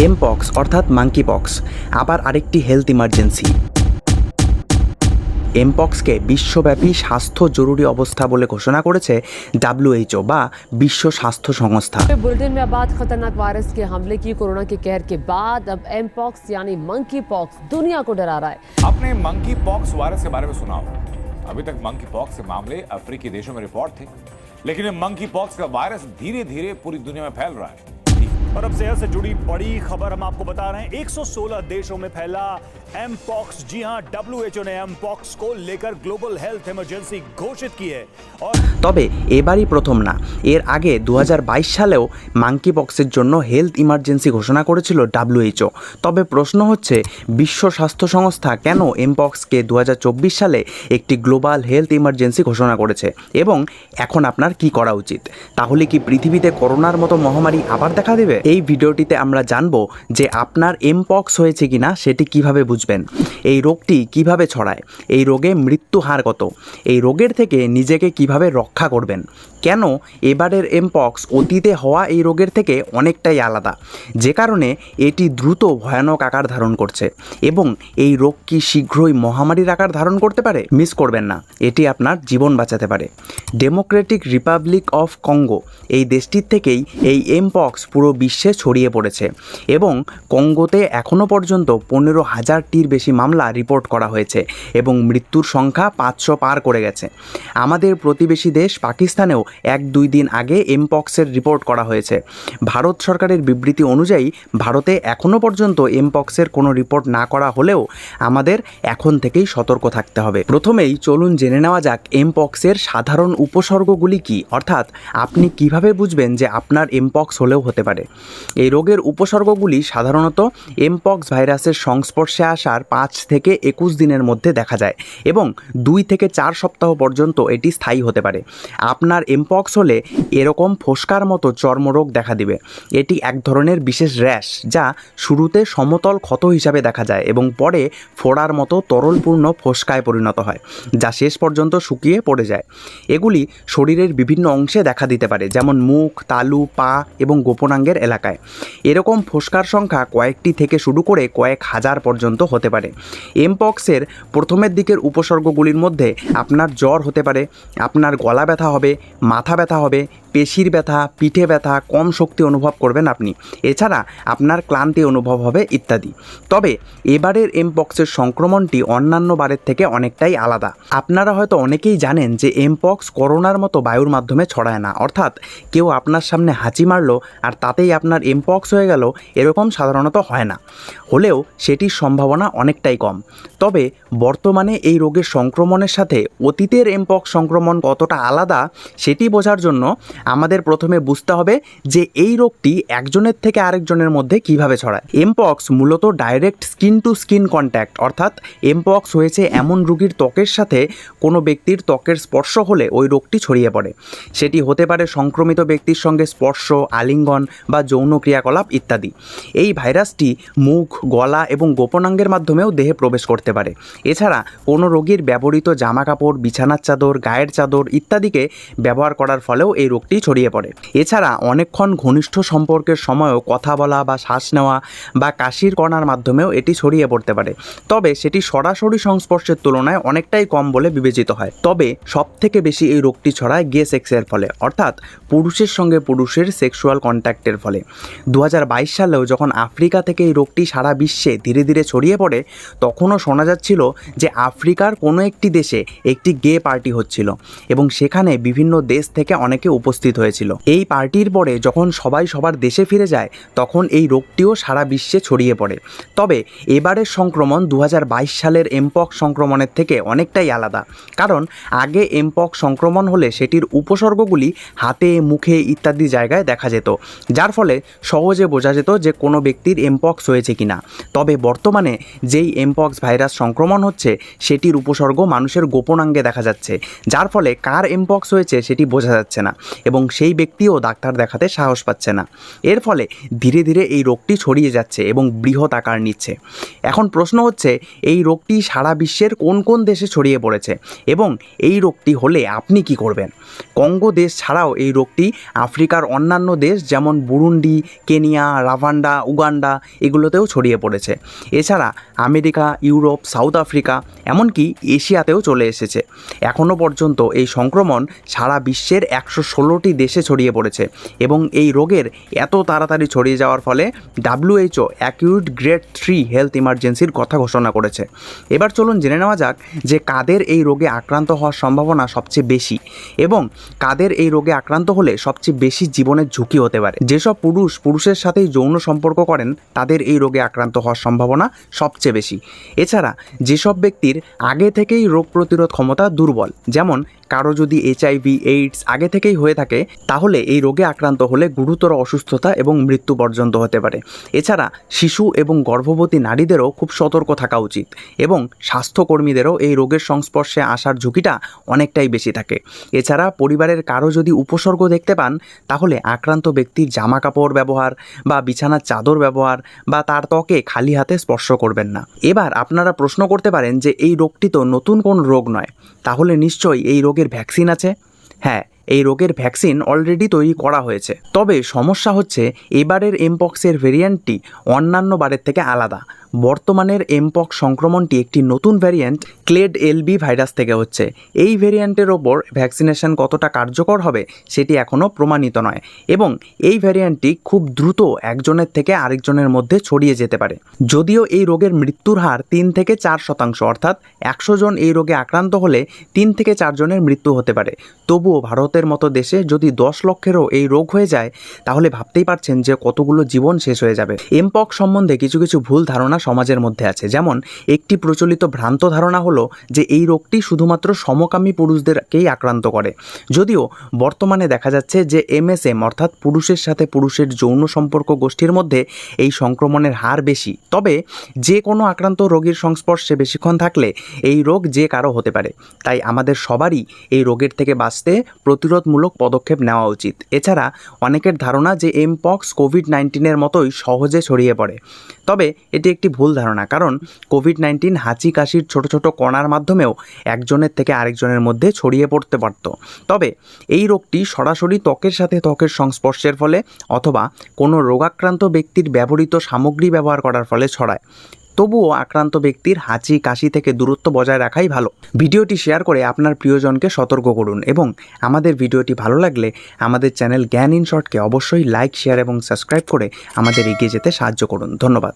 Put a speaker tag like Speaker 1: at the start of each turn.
Speaker 1: Mpox অর্থাৎ monkey pox আবার আরেকটি হেলথ ইমার্জেন্সি এমপক্সকে বিশ্বব্যাপী স্বাস্থ্য জরুরি অবস্থা বলে ঘোষণা করেছে ডাব্লিউএইচও বা বিশ্ব স্বাস্থ্য সংস্থা
Speaker 2: बुलेटिन में अब बात खतरनाक वायरस के हमले की कोरोना के कहर के बाद अब एम पॉक्स यानी मंकी पॉक्स दुनिया को डरा रहा है
Speaker 3: आपने मंकी पॉक्स वायरस के बारे में सुना होगा अभी तक मंकी पॉक्स के मामले अफ्रीकी देशों में रिपोर्ट थे लेकिन ये मंकी पॉक्स का वायरस धीरे धीरे पूरी दुनिया में फैल रहा है
Speaker 4: और अब सेहत से जुड़ी बड़ी खबर हम आपको बता रहे हैं 116 देशों में फैला एम पॉक्स जी हां डब्ल्यूएचओ ने एम पॉक्स को लेकर ग्लोबल हेल्थ इमरजेंसी घोषित की है और
Speaker 1: তবে এবারই প্রথম না এর আগে দু সালেও মাঙ্কি পক্সের জন্য হেলথ ইমার্জেন্সি ঘোষণা করেছিল ডাব্লিউএইচও তবে প্রশ্ন হচ্ছে বিশ্ব স্বাস্থ্য সংস্থা কেন এমপক্সকে দু সালে একটি গ্লোবাল হেলথ ইমার্জেন্সি ঘোষণা করেছে এবং এখন আপনার কি করা উচিত তাহলে কি পৃথিবীতে করোনার মতো মহামারী আবার দেখা দেবে এই ভিডিওটিতে আমরা জানব যে আপনার এমপক্স হয়েছে কিনা সেটি কীভাবে বুঝবেন। এই রোগটি কীভাবে ছড়ায়? এই রোগে মৃত্যু হার কত? এই রোগের থেকে নিজেকে কীভাবে রক্ষা করবেন? কেন এবারের এমপক্স অতীতে হওয়া এই রোগের থেকে অনেকটাই আলাদা? যে কারণে এটি দ্রুত ভয়ানক আকার ধারণ করছে এবং এই রোগ কি শীঘ্রই মহামারীর আকার ধারণ করতে পারে? মিস করবেন না, এটি আপনার জীবন বাঁচাতে পারে। ডেমোক্রেটিক রিপাবলিক অফ কঙ্গো এই দেশটির থেকেই এই এমপক্স পুরো বিশ্বে ছড়িয়ে পড়েছে এবং কঙ্গোতে এখনও পর্যন্ত পনেরো হাজারটির বেশি মামলা রিপোর্ট করা হয়েছে এবং মৃত্যুর সংখ্যা পাঁচশো পার করে গেছে। আমাদের প্রতিবেশী দেশ পাকিস্তানেও এক দুই দিন আগে এমপক্সের রিপোর্ট করা হয়েছে। ভারত সরকারের বিবৃতি অনুযায়ী, ভারতে এখনও পর্যন্ত এমপক্সের কোনো রিপোর্ট না করা হলেও আমাদের এখন থেকেই সতর্ক থাকতে হবে। প্রথমেই চলুন জেনে নেওয়া যাক এমপক্সের সাধারণ উপসর্গগুলি কি। অর্থাৎ আপনি কীভাবে বুঝবেন যে আপনার এমপক্স হলেও হতে পারে? এই রোগের উপসর্গগুলি সাধারণত এমপক্স ভাইরাসের সংস্পর্শে আসার পাঁচ থেকে একুশ দিনের মধ্যে দেখা যায় এবং দুই থেকে চার সপ্তাহ পর্যন্ত এটি স্থায়ী হতে পারে। আপনার এমপক্স হলে এরকম ফোসকার মতো চর্মরোগ দেখা দিবে। এটি এক ধরনের বিশেষ র্যাশ, যা শুরুতে সমতল ক্ষত হিসাবে দেখা যায় এবং পরে ফোড়ার মতো তরলপূর্ণ ফোসকায় পরিণত হয়, যা শেষ পর্যন্ত শুকিয়ে পড়ে যায়। এগুলি শরীরের বিভিন্ন অংশে দেখা দিতে পারে, যেমন মুখ, তালু, পা এবং গোপনাঙ্গের এলাকায়। এরকম ফোসকার সংখ্যা কয়েকটি থেকে শুরু করে কয়েক হাজার পর্যন্ত হতে পারে। এমপক্সের প্রথমের দিকের উপসর্গগুলির মধ্যে আপনার জ্বর হতে পারে, আপনার গলা ব্যথা হবে মাথা ব্যথা হবে পেশির ব্যথা, পিঠে ব্যথা, কম শক্তি অনুভব করবেন আপনি। এছাড়া আপনার ক্লান্তি অনুভব হবে ইত্যাদি। তবে এবারের এমপক্সের সংক্রমণটি অন্যান্য বারের থেকে অনেকটাই আলাদা। আপনারা হয়তো অনেকেই জানেন যে এমপক্স করোনার মতো বায়ুর মাধ্যমে ছড়ায় না। অর্থাৎ কেউ আপনার সামনে হাঁচি মারলো আর তাতেই আপনার এমপক্স হয়ে গেল, এরকম সাধারণত হয় না। হলেও সেটির সম্ভাবনা অনেকটাই কম। তবে বর্তমানে এই রোগের সংক্রমণের সাথে অতীতের এমপক্স সংক্রমণ কতটা আলাদা, সেটি বোঝার জন্য আমাদের প্রথমে বুঝতে হবে যে এই রোগটি একজনের থেকে আরেকজনের মধ্যে কীভাবে ছড়ায়। এমপক্স মূলত direct skin to skin contact অর্থাৎ এমপক্স হয়েছে এমন রোগীর ত্বকের সাথে কোনো ব্যক্তির ত্বকের স্পর্শ হলে ওই রোগটি ছড়িয়ে পড়ে। সেটি হতে পারে সংক্রমিত ব্যক্তির সঙ্গে স্পর্শ, আলিঙ্গন বা যৌন ক্রিয়াকলাপ ইত্যাদি। এই ভাইরাসটি মুখ, গলা এবং গোপনাঙ্গের মাধ্যমেও দেহে প্রবেশ করতে পারে। এছাড়া কোনো রোগীর ব্যবহৃত জামাকাপড়, বিছানার চাদর, গায়ের চাদর ইত্যাদিকে ব্যবহার করার ফলেও এই রোগটি ছড়িয়ে পড়ে। এছাড়া অনেকক্ষণ ঘনিষ্ঠ সম্পর্কের সময়ও কথা বলা বা শ্বাস নেওয়া বা কাশির কণার মাধ্যমেও এটি ছড়িয়ে পড়তে পারে। তবে সেটি সরাসরি সংস্পর্শের তুলনায় অনেকটাই কম বলে বিবেচিত হয়। তবে সব থেকে বেশি এই রোগটি ছড়ায় গে সেক্সের ফলে, অর্থাৎ পুরুষের সঙ্গে পুরুষের সেক্সুয়াল কন্ট্যাক্টের ফলে। দু হাজার বাইশ সালেও যখন আফ্রিকা থেকে এই রোগটি সারা বিশ্বে ধীরে ধীরে ছড়িয়ে পড়ে, তখনও শোনা যাচ্ছিল যে আফ্রিকার কোনো একটি দেশে একটি গে পার্টি হচ্ছিল এবং সেখানে বিভিন্ন দেশ থেকে অনেকে উপস্থিত হয়েছিল। এই পার্টির পরে যখন সবাই সবার দেশে ফিরে যায়, তখন এই রোগটিও সারা বিশ্বে ছড়িয়ে পড়ে। তবে এবারের সংক্রমণ দু হাজার বাইশ সালের এমপক্স সংক্রমণের থেকে অনেকটাই আলাদা। কারণ আগে এমপক্স সংক্রমণ হলে সেটির উপসর্গগুলি হাতে, মুখে ইত্যাদি জায়গায় দেখা যেত। যার ফলে সহজে বোঝা যেত যে কোনো ব্যক্তির এমপক্স হয়েছে কিনা। তবে বর্তমানে যেই এমপক্স ভাইরাস সংক্রমণ হচ্ছে, সেটির উপসর্গ মানুষের গোপনাঙ্গে দেখা যাচ্ছে। যার ফলে কার এমপক্স হয়েছে সেটি বোঝা যাচ্ছে না। এবং সেই ব্যক্তিও ডাক্তার দেখাতে সাহস পাচ্ছে না। এর ফলে ধীরে ধীরে এই রোগটি ছড়িয়ে যাচ্ছে এবং বৃহৎ আকার নিচ্ছে। এখন প্রশ্ন হচ্ছে, এই রোগটি সারা বিশ্বের কোন কোন দেশে ছড়িয়ে পড়েছে এবং এই রোগটি হলে আপনি কি করবেন? কঙ্গো দেশ ছাড়াও এই রোগটি আফ্রিকার অন্যান্য দেশ যেমন বুরুন্ডি, কেনিয়া, রাভান্ডা, উগান্ডা এগুলোতেও ছড়িয়ে পড়েছে। এছাড়া আমেরিকা, ইউরোপ, সাউথ আফ্রিকা এমনকি এশিয়াতেও চলে এসেছে। এখনও পর্যন্ত এই সংক্রমণ সারা বিশ্বের একশো ষোলো ষোলোটি দেশে ছড়িয়ে পড়েছে এবং এই রোগের এত তাড়াতাড়ি ছড়িয়ে যাওয়ার ফলে WHO acute grade three health ইমার্জেন্সির কথা ঘোষণা করেছে। এবার চলুন জেনে নেওয়া যাক যে কাদের এই রোগে আক্রান্ত হওয়ার সম্ভাবনা সবচেয়ে বেশি এবং কাদের এই রোগে আক্রান্ত হলে সবচেয়ে বেশি জীবনের ঝুঁকি হতে পারে। যেসব পুরুষ পুরুষের সাথেই যৌন সম্পর্ক করেন, তাদের এই রোগে আক্রান্ত হওয়ার সম্ভাবনা সবচেয়ে বেশি। এছাড়া যেসব ব্যক্তির আগে থেকেই রোগ প্রতিরোধ ক্ষমতা দুর্বল, যেমন কারও যদি এইচআইভি এইডস আগে থেকেই হয়ে থাকে তাহলে এই রোগে আক্রান্ত হলে গুরুতর অসুস্থতা এবং মৃত্যু পর্যন্ত হতে পারে। এছাড়া শিশু এবং গর্ভবতী নারীদেরও খুব সতর্ক থাকা উচিত এবং স্বাস্থ্যকর্মীদেরও এই রোগের সংস্পর্শে আসার ঝুঁকিটা অনেকটাই বেশি থাকে। এছাড়া পরিবারের কারও যদি উপসর্গ দেখতে পান, তাহলে আক্রান্ত ব্যক্তির জামা কাপড় ব্যবহার বা বিছানার চাদর ব্যবহার বা তার ত্বকে খালি হাতে স্পর্শ করবেন না। এবার আপনারা প্রশ্ন করতে পারেন যে, এই রোগটি তো নতুন কোন রোগ নয়, তাহলে নিশ্চয়ই এই রোগের ভ্যাকসিন আছে? হ্যাঁ এই রোগের ভ্যাকসিন অলরেডি তৈরি করা হয়েছে। তবে সমস্যা হচ্ছে, এবারের এমপক্সের ভেরিয়েন্টটি অন্যান্য বারের থেকে আলাদা। বর্তমানের এমপক সংক্রমণটি একটি নতুন ভ্যারিয়েন্ট ক্লেড এলবি ভাইরাস থেকে হচ্ছে। এই ভ্যারিয়েন্টের ওপর ভ্যাকসিনেশন কতটা কার্যকর হবে সেটি এখনও প্রমাণিত নয় এবং এই ভ্যারিয়েন্টটি খুব দ্রুত একজনের থেকে আরেকজনের মধ্যে ছড়িয়ে যেতে পারে। যদিও এই রোগের মৃত্যুর হার তিন থেকে চার শতাংশ, অর্থাৎ একশো জন এই রোগে আক্রান্ত হলে তিন থেকে চারজনের মৃত্যু হতে পারে। তবুও ভারতের মতো দেশে যদি দশ লক্ষেরও এই রোগ হয়ে যায়, তাহলে ভাবতেই পারছেন যে কতগুলো জীবন শেষ হয়ে যাবে। এমপক সম্বন্ধে কিছু কিছু ভুল ধারণা সমাজের মধ্যে আছে। যেমন, একটি প্রচলিত ভ্রান্ত ধারণা হলো যে এই রোগটি শুধুমাত্র সমকামী পুরুষদেরকেই আক্রান্ত করে। যদিও বর্তমানে দেখা যাচ্ছে যে এমএসএম, অর্থাৎ পুরুষের সাথে পুরুষের যৌন সম্পর্ক গোষ্ঠীর মধ্যে এই সংক্রমণের হার বেশি। তবে যে কোনো আক্রান্ত রোগীর সংস্পর্শে বেশিক্ষণ থাকলে এই রোগ যে কারও হতে পারে। তাই আমাদের সবারই এই রোগের থেকে বাঁচতে প্রতিরোধমূলক পদক্ষেপ নেওয়া উচিত। এছাড়া অনেকের ধারণা যে এমপক্স কোভিড নাইন্টিনের মতোই সহজে ছড়িয়ে পড়ে। তবে এটি একটি ভুল ধারণা, কারণ কোভিড নাইন্টিন হাঁচি কাশির ছোট ছোট কণার মাধ্যমেও একজনের থেকে আরেকজনের মধ্যে ছড়িয়ে পড়তে পারত। তবে এই রোগটি সরাসরি ত্বকের সাথে ত্বকের সংস্পর্শের ফলে অথবা কোনো রোগাক্রান্ত ব্যক্তির ব্যবহৃত সামগ্রী ব্যবহার করার ফলে ছড়ায়। তবুও আক্রান্ত ব্যক্তির হাঁচি কাশি থেকে দূরত্ব বজায় রাখাই ভালো। ভিডিওটি শেয়ার করে আপনার প্রিয়জনকে সতর্ক করুন এবং আমাদের ভিডিওটি ভালো লাগলে আমাদের চ্যানেল জ্ঞান ইন শর্টকে অবশ্যই লাইক, শেয়ার এবং সাবস্ক্রাইব করে আমাদের এগিয়ে যেতে সাহায্য করুন। ধন্যবাদ।